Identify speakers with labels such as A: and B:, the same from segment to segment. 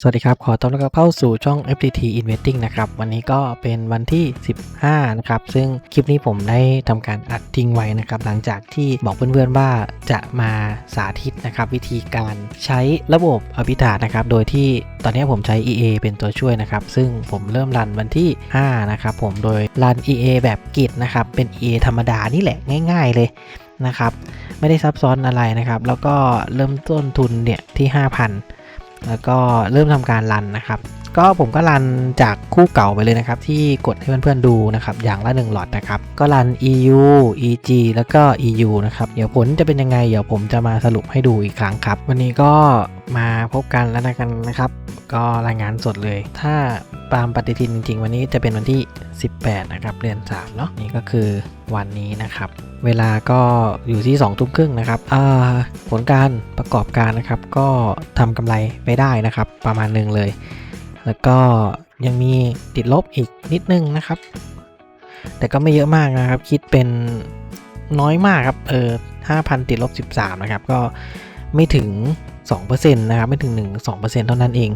A: สวัสดีครับ ขอต้อนรับเข้าสู่ช่อง FTT Investing นะครับ วันนี้ก็เป็นวันที่ 15 นะครับ ซึ่งคลิปนี้ผมได้ทำการอัดทิ้งไว้นะครับ หลังจากที่บอกเพื่อนๆว่าจะมาสาธิตนะครับ วิธีการใช้ระบบอภิธานะครับ โดยที่ตอนนี้ผมใช้ EA เป็นตัวช่วยนะครับ ซึ่งผมเริ่มรันวันที่ 5 นะครับ ผมโดยรัน EA แบบกิจนะครับ เป็น EA ธรรมดานี่แหละง่าย ๆ เลยนะครับ ไม่ได้ซับซ้อนอะไรนะครับ แล้วก็เริ่มต้นทุนเนี่ยที่ 5,000 แล้วก็เริ่มทำการรันนะครับ ก็ผมก็รันจากคู่เก่าไปเลยนะครับ ที่กดให้เพื่อนๆดูนะครับ อย่างละ1หลอดนะครับ ก็รัน EU EG แล้วก็ EU นะครับ เดี๋ยวผลจะเป็นยังไง เดี๋ยวผมจะมาสรุปให้ดูอีกครั้งครับ วันนี้ก็มาพบกันแล้วนะกันนะครับ ก็รายงานสดเลย ถ้า ตามปฏิทินจริงๆ วันนี้จะเป็นวันที่ 18 นะครับ เดือน3เนาะนี่ก็คือวันนี้นะครับ เวลาก็อยู่ที่2ทุ่มครึ่งนะครับผลการประกอบการนะครับ ก็ทำกำไรไปได้นะครับ ประมาณหนึ่งเลย แล้วก็ยังมีติดลบอีกนิดนึงนะครับ แต่ก็ไม่เยอะมากนะครับ คิดเป็นน้อยมากครับเออ5,000 ติดลบ 13 นะครับ ก็ไม่ถึง 2%นะครับ ไม่ถึง 1 2%เท่านั้นเอง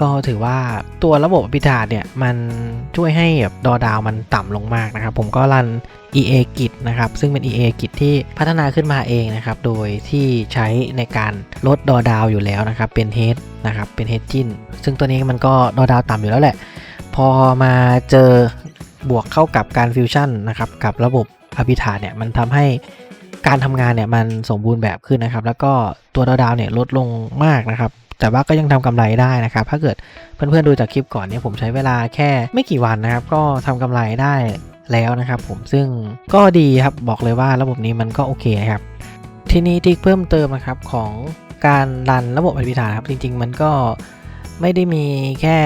A: ก็ถือว่าตัวระบบอภิธาเนี่ยมันช่วยให้แบบดอดาวมันต่ำลงมากนะครับ ผมก็รัน EA กิจนะครับ ซึ่งเป็น EA กิจที่พัฒนาขึ้นมาเองนะครับ โดยที่ใช้ในการลดดอดาวอยู่แล้วนะครับ เป็นเฮดนะครับ เป็นเฮดจินซึ่งตัวนี้มันก็ดอดาวต่ำอยู่แล้วแหละ พอมาเจอบวกเข้ากับการฟิวชั่นนะครับ กับระบบอภิธาเนี่ยมันทำให้การทำงานเนี่ยมันสมบูรณ์แบบขึ้นนะครับ แล้วก็ตัวดอดาวเนี่ยลดลงมากนะครับ แต่ว่าก็ยังทำกำไรได้นะครับ ถ้าเกิดเพื่อนๆดูจากคลิปก่อนเนี่ยผมใช้เวลาแค่ไม่กี่วันนะครับ ก็ทำกำไรได้แล้วนะครับ ผมซึ่งก็ดีครับบอกเลยว่าระบบนี้มันก็โอเคครับ ทีนี้ที่เพิ่มเติมนะครับของการรันระบบอภิธาครับจริง ๆ มันก็ไม่ได้มีแค่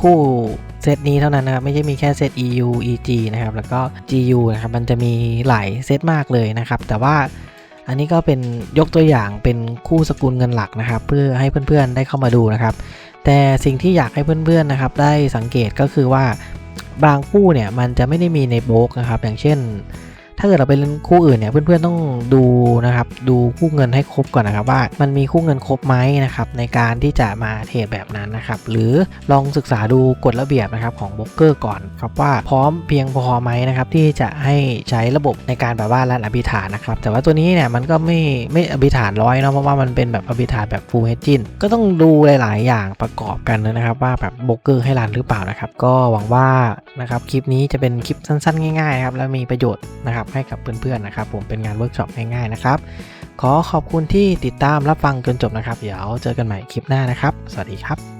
A: คู่เซตนี้เท่านั้นนะครับ ไม่ใช่มีแค่เซต EU EG นะครับ แล้วก็ GU นะครับ มันจะมีหลายเซตมากเลยนะครับ แต่ว่า อันนี้ก็เป็นยกตัวอย่างเป็นคู่สกุลเงินหลักนะครับ เพื่อให้เพื่อนๆได้เข้ามาดูนะครับ แต่สิ่งที่อยากให้เพื่อนๆนะครับ ได้สังเกตก็คือว่าบางคู่เนี่ยมันจะไม่ได้มีในโบกนะครับ อย่างเช่น ถ้าเกิดเราไปเล่นคู่อื่นเนี่ยเพื่อนๆต้องดูนะครับดูคู่เงินให้ครบก่อนนะครับว่า มันมีคู่เงินครบไหมนะครับในการที่จะมาเทรดแบบนั้นนะครับหรือลองศึกษาดูกฎระเบียบนะครับของโบรกเกอร์ก่อนครับว่าพร้อมเพียงพอไหมนะครับที่จะให้ใช้ระบบในการแบบว่ารันอภิธานนะครับแต่ว่าตัวนี้เนี่ยมันก็ไม่ไม่อภิธานร้อยเนาะเพราะว่ามันเป็นแบบอภิธานแบบ full hedging ก็ต้องดูหลาย ๆ อย่างประกอบกันนะครับว่าแบบโบรกเกอร์ให้รันหรือเปล่านะครับก็หวังว่านะครับคลิปนี้จะเป็นคลิปสั้น ๆ ง่าย ๆ ครับแล้วมีประโยชน์นะครับให้กับเพื่อนๆนะครับ ผมเป็นงานเวิร์กช็อปง่ายๆนะครับ ขอขอบคุณที่ติดตามรับฟังจนจบนะครับ เดี๋ยวเจอกันใหม่คลิปหน้านะครับ สวัสดีครับ